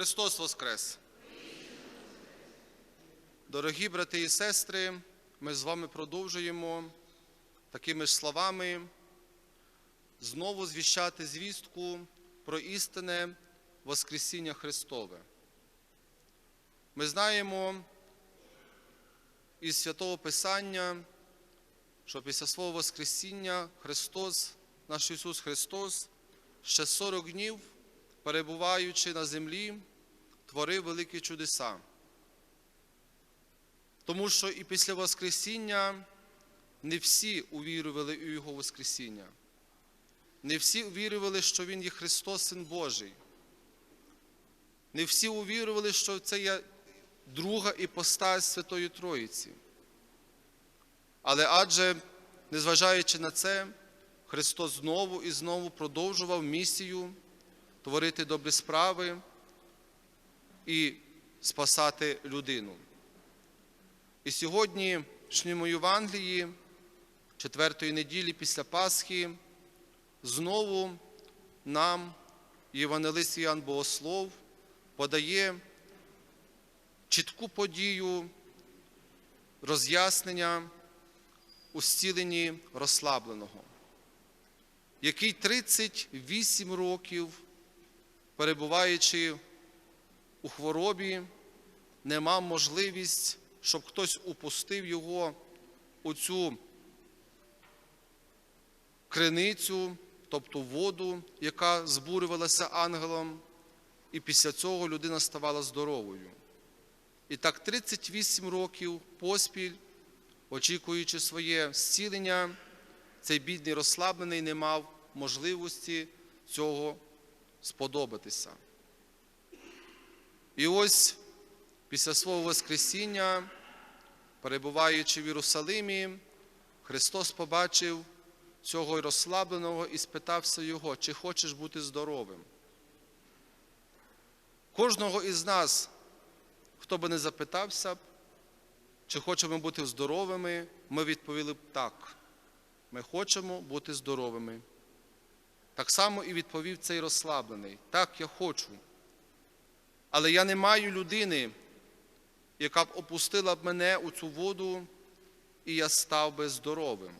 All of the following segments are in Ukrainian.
Христос Воскрес! Дорогі брати і сестри, ми з вами продовжуємо такими ж словами знову звіщати звістку про істинне Воскресіння Христове. Ми знаємо із Святого Писання, що після свого Воскресіння Христос, наш Ісус Христос, ще 40 днів, перебуваючи на землі, творив великі чудеса. Тому що і після Воскресіння не всі увірували у Його Воскресіння. Не всі увірували, що Він є Христос, Син Божий. Не всі увірували, що це є друга іпостась Святої Троїці. Але адже, незважаючи на це, Христос знову і знову продовжував місію творити добрі справи і спасати людину. І сьогодні, в Євангелії, четвертої неділі після Пасхи, знову нам Євангелист Іоанн Богослов подає чітку подію роз'яснення у зціленні розслабленого, який 38 років, перебуваючи у хворобі, не мав можливість, щоб хтось упустив його у цю криницю, тобто воду, яка збурювалася ангелом, і після цього людина ставала здоровою. І так 38 років поспіль, очікуючи своє зцілення, цей бідний розслаблений не мав можливості цього сподобатися. І ось після свого Воскресіння, перебуваючи в Єрусалимі, Христос побачив цього розслабленого і спитався його, чи хочеш бути здоровим. Кожного із нас, хто би не запитався, чи хочемо бути здоровими, ми відповіли б так. Ми хочемо бути здоровими. Так само і відповів цей розслаблений. Так, я хочу. Але я не маю людини, яка б опустила б мене у цю воду, і я став би здоровим.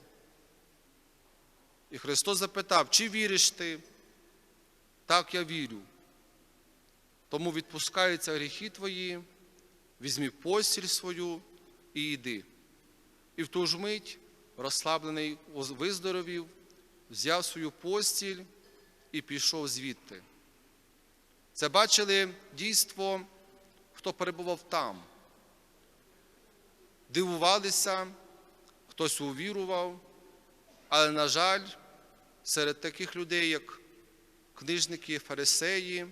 І Христос запитав, чи віриш ти? Так, я вірю. Тому відпускаються гріхи твої, візьми постіль свою і йди. І в ту ж мить розслаблений виздоровів, взяв свою постіль і пішов звідти. Це бачили дійство, хто перебував там. Дивувалися, хтось увірував, але, на жаль, серед таких людей, як книжники, фарисеї,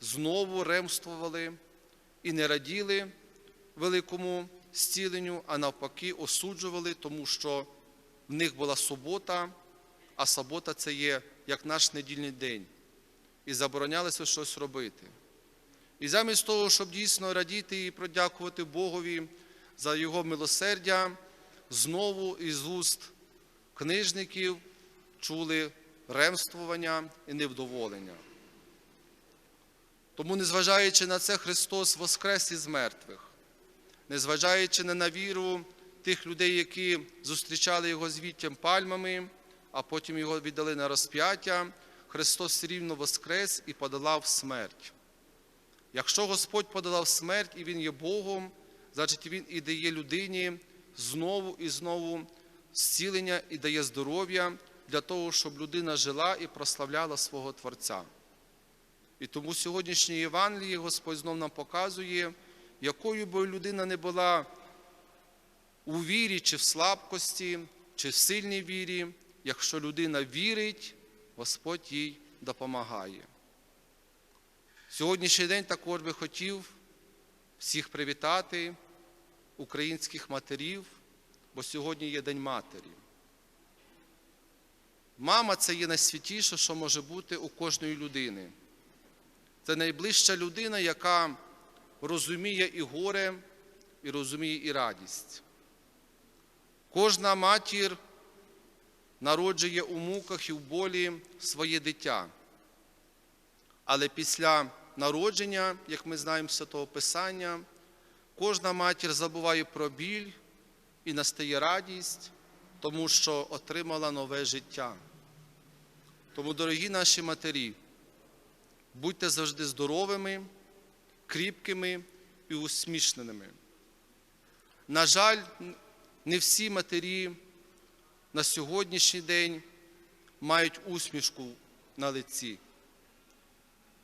знову ремствували і не раділи великому зціленню, а навпаки, осуджували, тому що в них була субота, а субота це є як наш недільний день. І заборонялося щось робити. І замість того, щоб дійсно радіти і продякувати Богові за Його милосердя, знову із уст книжників чули ремствування і невдоволення. Тому, незважаючи на це, Христос воскрес із мертвих, незважаючи на віру тих людей, які зустрічали Його звіттям пальмами, а потім його віддали на розп'яття, Христос рівно воскрес і подолав смерть. Якщо Господь подолав смерть і Він є Богом, значить Він і дає людині знову і знову зцілення і дає здоров'я для того, щоб людина жила і прославляла свого Творця. І тому сьогоднішнє Євангеліє Господь знов нам показує, якою би людина не була у вірі, чи в слабкості, чи в сильній вірі, якщо людина вірить, Господь їй допомагає. Сьогоднішній день також би хотів всіх привітати, українських матерів, бо сьогодні є День Матері. Мама це є найсвятіше, що може бути у кожної людини. Це найближча людина, яка розуміє і горе, і розуміє і радість. Кожна матір народжує у муках і в болі своє дитя. Але після народження, як ми знаємо з Святого Писання, кожна матір забуває про біль і настає радість, тому що отримала нове життя. Тому, дорогі наші матері, будьте завжди здоровими, кріпкими і усмішненими. На жаль, не всі матері на сьогоднішній день мають усмішку на лиці,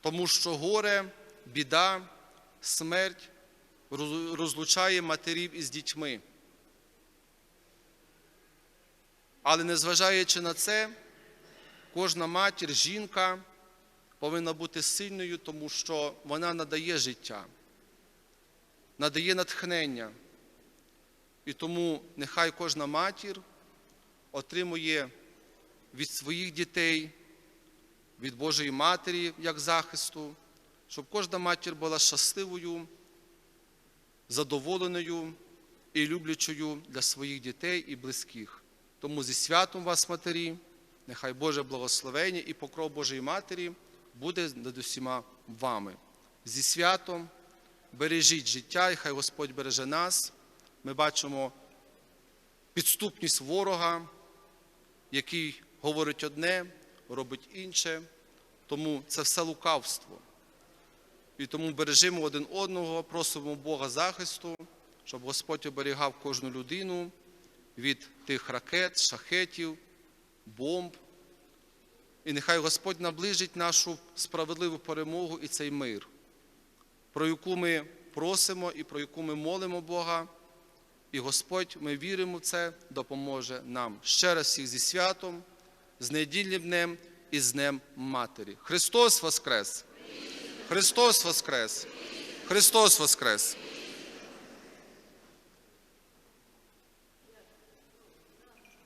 тому що горе, біда, смерть розлучає матерів із дітьми. Але незважаючи на це, кожна матір, жінка повинна бути сильною, тому що вона надає життя, надає натхнення. І тому нехай кожна матір отримує від своїх дітей, від Божої Матері як захисту, щоб кожна матір була щасливою, задоволеною і люблячою для своїх дітей і близьких. Тому зі святом вас, матері, нехай Боже благословення і покров Божої Матері буде над усіма вами. Зі святом бережіть життя, і хай Господь береже нас. Ми бачимо підступність ворога, який говорить одне, робить інше. Тому це все лукавство. І тому бережимо один одного, просимо Бога захисту, щоб Господь оберігав кожну людину від тих ракет, шахетів, бомб. І нехай Господь наближить нашу справедливу перемогу і цей мир, про яку ми просимо і про яку ми молимо Бога. І Господь, ми віримо в це, допоможе нам. Ще раз всіх зі святом, з недільним днем і з Днем Матері. Христос Воскрес! Христос Воскрес! Христос Воскрес!